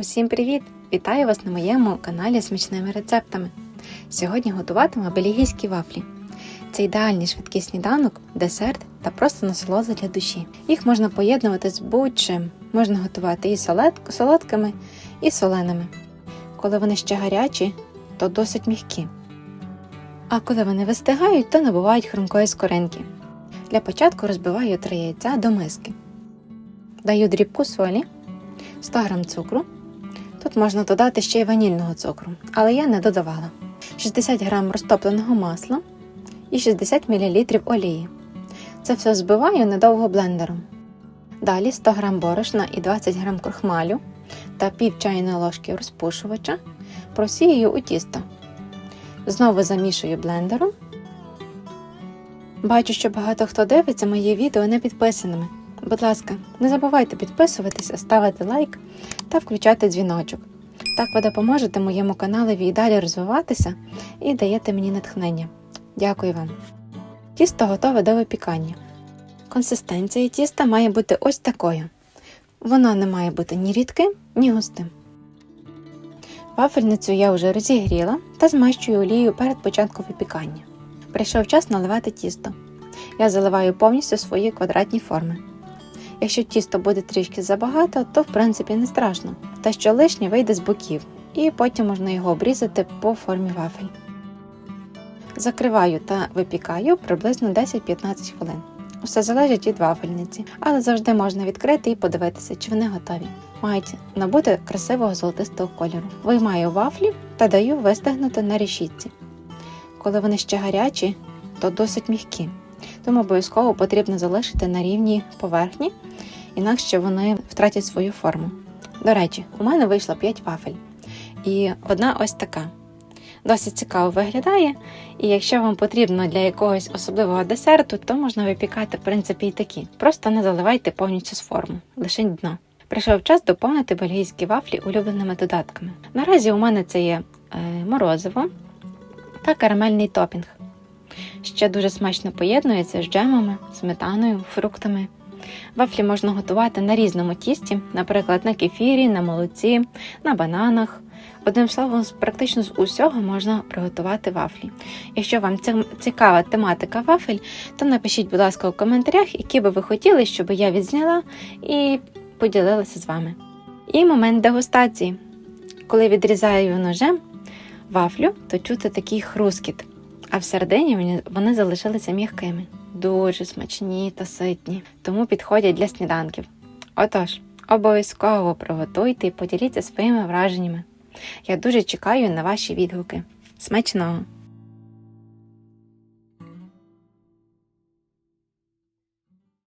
Усім привіт! Вітаю вас на моєму каналі смачними рецептами. Сьогодні готуватиму бельгійські вафлі. Це ідеальний швидкий сніданок, десерт та просто насолода для душі. Їх можна поєднувати з будь-чим. Можна готувати і солод- солодкими, і соленими. Коли вони ще гарячі, то досить м'які. А коли вони вистигають, то набувають хрумкої скоринки. Для початку розбиваю 3 яйця до миски. Даю дрібку солі, 100 г цукру. Тут можна додати ще й ванільного цукру, але я не додавала. 60 г розтопленого масла і 60 мл олії. Це все збиваю недовго блендером. Далі 100 г борошна і 20 г крохмалю та пів чайної ложки розпушувача просіюю у тісто. Знову замішую блендером. Бачу, що багато хто дивиться мої відео не підписаними. Будь ласка, не забувайте підписуватися, ставити лайк та включати дзвіночок. Так ви допоможете моєму каналові і далі розвиватися і даєте мені натхнення. Дякую вам. Тісто готове до випікання. Консистенція тіста має бути ось такою. Воно не має бути ні рідким, ні густим. Вафельницю я вже розігріла та змащую олією перед початком випікання. Прийшов час наливати тісто. Я заливаю повністю свої квадратні форми. Якщо тісто буде трішки забагато, то в принципі не страшно. Те, що лишнє вийде з боків, і потім можна його обрізати по формі вафель. Закриваю та випікаю приблизно 10-15 хвилин. Усе залежить від вафельниці, але завжди можна відкрити і подивитися, чи вони готові. Мають набути красивого золотистого кольору. Виймаю вафлі та даю вистигнути на решітці. Коли вони ще гарячі, то досить м'які, тому обов'язково потрібно залишити на рівній поверхні, інакше вони втратять свою форму. До речі, у мене вийшло 5 вафель, і одна ось така. Досить цікаво виглядає, і якщо вам потрібно для якогось особливого десерту, то можна випікати, в принципі, і такі. Просто не заливайте повністю з форму, лише дно. Прийшов час доповнити бельгійські вафлі улюбленими додатками. Наразі у мене це є е, морозиво та карамельний топінг. Ще дуже смачно поєднується з джемами, сметаною, фруктами. Вафлі можна готувати на різному тісті, наприклад, на кефірі, на молоці, на бананах. Одним словом, практично з усього можна приготувати вафлі. Якщо вам цікава тематика вафель, то напишіть, будь ласка, у коментарях, які би ви хотіли, щоб я відзняла і поділилася з вами. І момент дегустації. Коли відрізаю ножем вафлю, то чути такий хрускіт, а всередині вони- вони залишилися м'якими, дуже смачні та ситні, тому підходять для сніданків. Отож, обов'язково приготуйте і поділіться своїми враженнями. Я дуже чекаю на ваші відгуки. Смачного!